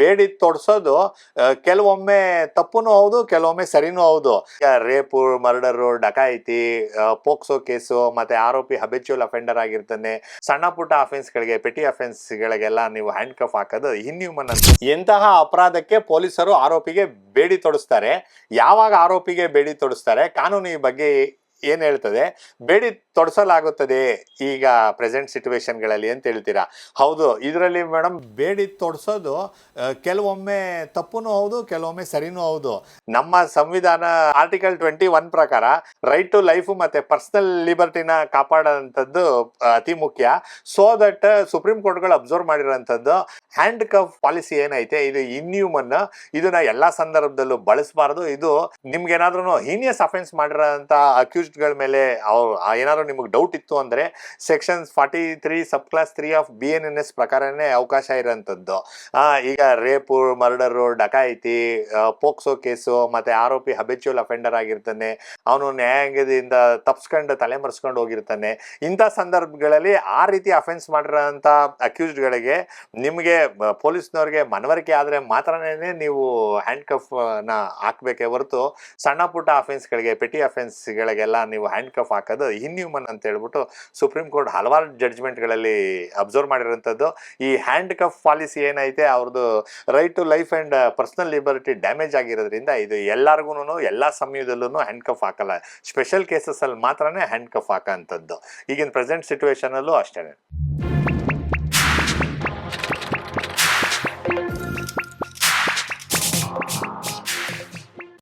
ಬೇಡಿ ತೊಡ್ಸೋದು ಕೆಲವೊಮ್ಮೆ ತಪ್ಪುನೂ ಹೌದು, ಕೆಲವೊಮ್ಮೆ ಸರಿನೂ ಹೌದು. ರೇಪು, ಮರ್ಡರು, ಡಕಾಯಿತಿ ಪೋಕ್ಸೋ ಕೇಸು, ಮತ್ತೆ ಆರೋಪಿ ಹಬೆಚುವಲ್ ಅಫೆಂಡರ್ ಆಗಿರ್ತಾನೆ, ಸಣ್ಣ ಪುಟ್ಟ ಅಫೆನ್ಸ್ಗಳಿಗೆ ಪೆಟಿ ಅಫೆನ್ಸ್ಗಳಿಗೆಲ್ಲ ನೀವು ಹ್ಯಾಂಡ್ ಕಫ್ ಹಾಕೋದು ಇನ್ಹ್ಯೂಮನ್ ಅಂತ. ಎಂತಹ ಅಪರಾಧಕ್ಕೆ ಪೊಲೀಸರು ಆರೋಪಿಗೆ ಬೇಡಿ ತೊಡಿಸ್ತಾರೆ? ಯಾವಾಗ ಆರೋಪಿಗೆ ಬೇಡಿ ತೊಡಿಸ್ತಾರೆ? ಕಾನೂನು ಈ ಬಗ್ಗೆ ಏನ್ ಹೇಳ್ತದೆ? ಬೇಡಿ ತೊಡಸಲಾಗುತ್ತದೆ ಈಗ ಪ್ರೆಸೆಂಟ್ ಸಿಚುವೇಶನ್ಗಳಲ್ಲಿ ಅಂತ ಹೇಳ್ತೀರಾ? ಹೌದು, ಇದರಲ್ಲಿ ಮೇಡಮ್ ಬೇಡಿ ತೊಡಸೋದು ಕೆಲವೊಮ್ಮೆ ತಪ್ಪುನೂ ಹೌದು, ಕೆಲವೊಮ್ಮೆ ಸರಿನೂ ಹೌದು. ನಮ್ಮ ಸಂವಿಧಾನ ಆರ್ಟಿಕಲ್ ಟ್ವೆಂಟಿ ಒನ್ ಪ್ರಕಾರ ರೈಟ್ ಟು ಲೈಫ್ ಮತ್ತೆ ಪರ್ಸನಲ್ ಲಿಬರ್ಟಿನ ಕಾಪಾಡೋಂಥದ್ದು ಅತಿ ಮುಖ್ಯ. ಸೊ ದಟ್ ಸುಪ್ರೀಂ ಕೋರ್ಟ್ಗಳು ಅಬ್ಸರ್ವ್ ಮಾಡಿರೋಂಥದ್ದು ಹ್ಯಾಂಡ್ ಕಫ್ ಪಾಲಿಸಿ ಏನೈತೆ? ಇದು ಇನ್ಯೂಮನ್ ಇದನ್ನ ಎಲ್ಲಾ ಸಂದರ್ಭದಲ್ಲೂ ಬಳಸಬಾರದು. ಇದು ನಿಮ್ಗೆ ಏನಾದ್ರೂ ಹೀನಿಯಸ್ ಅಫೆನ್ಸ್ ಮಾಡಿರೋಂಥ ಅಕ್ಯೂಸ್ಡ್ಗಳ ಮೇಲೆ ಏನಾದ್ರು ನಿಮಗೆ ಡೌಟ್ ಇತ್ತು ಅಂದ್ರೆ section forty three sub clause three of B N N S ಪ್ರಕಾರನೇ ಅವಕಾಶ ಇರೋಂಥದ್ದು ಈಗ ರೇಪು ಮರ್ಡರು ಡಕಾಯಿತಿ ಪೋಕ್ಸೋ ಕೇಸು, ಮತ್ತೆ ಆರೋಪಿ ಹಬೆಚುವಲ್ ಅಫೆಂಡರ್ ಆಗಿರ್ತಾನೆ, ಅವನು ನ್ಯಾಯಾಂಗದಿಂದ ತಪ್ಸ್ಕೊಂಡು ತಲೆಮರೆಸ್ಕೊಂಡು ಹೋಗಿರ್ತಾನೆ. ಇಂಥ ಸಂದರ್ಭಗಳಲ್ಲಿ ಆ ರೀತಿ ಅಫೆನ್ಸ್ ಮಾಡಿರೋಂಥ ಅಕ್ಯೂಸ್ಡ್ಗಳಿಗೆ ನಿಮಗೆ ಪೊಲೀಸ್ನವ್ರಿಗೆ ಮನವರಿಕೆ ಆದರೆ ಮಾತ್ರನೇ ನೀವು ಹ್ಯಾಂಡ್ ಕಫ್ನ ಹಾಕ್ಬೇಕೇ ಹೊರತು ಸಣ್ಣ ಪುಟ್ಟ ಅಫೆನ್ಸ್ಗಳಿಗೆ ಪೆಟಿ ಅಫೆನ್ಸ್ಗಳಿಗೆಲ್ಲ ನೀವು ಹ್ಯಾಂಡ್ ಕಫ್ ಹಾಕೋದು ಇನ್ಹ್ಯೂಮನ್ ಅಂತ ಹೇಳ್ಬಿಟ್ಟು ಸುಪ್ರೀಂ ಕೋರ್ಟ್ ಹಲವಾರು ಜಡ್ಜ್ಮೆಂಟ್ಗಳಲ್ಲಿ ಅಬ್ಸರ್ವ್ ಮಾಡಿರೋಂಥದ್ದು ಈ ಹ್ಯಾಂಡ್ ಕಫ್ ಪಾಲಿಸಿ ಏನೈತೆ, ಅವ್ರದ್ದು right to life and personal liberty damage ಆಗಿರೋದ್ರಿಂದ ಇದು ಎಲ್ಲರಿಗೂ ಎಲ್ಲ ಸಮಯದಲ್ಲೂ ಹ್ಯಾಂಡ್ ಕಫ್ ಹಾಕಲ್ಲ. ಸ್ಪೆಷಲ್ ಕೇಸಸ್ ಅಲ್ಲಿ ಮಾತ್ರನೇ ಹ್ಯಾಂಡ್ ಕಫ್ ಹಾಕೋಂಥದ್ದು. ಈಗಿನ ಪ್ರೆಸೆಂಟ್ ಸಿಚುವೇಶನಲ್ಲೂ ಅಷ್ಟೇ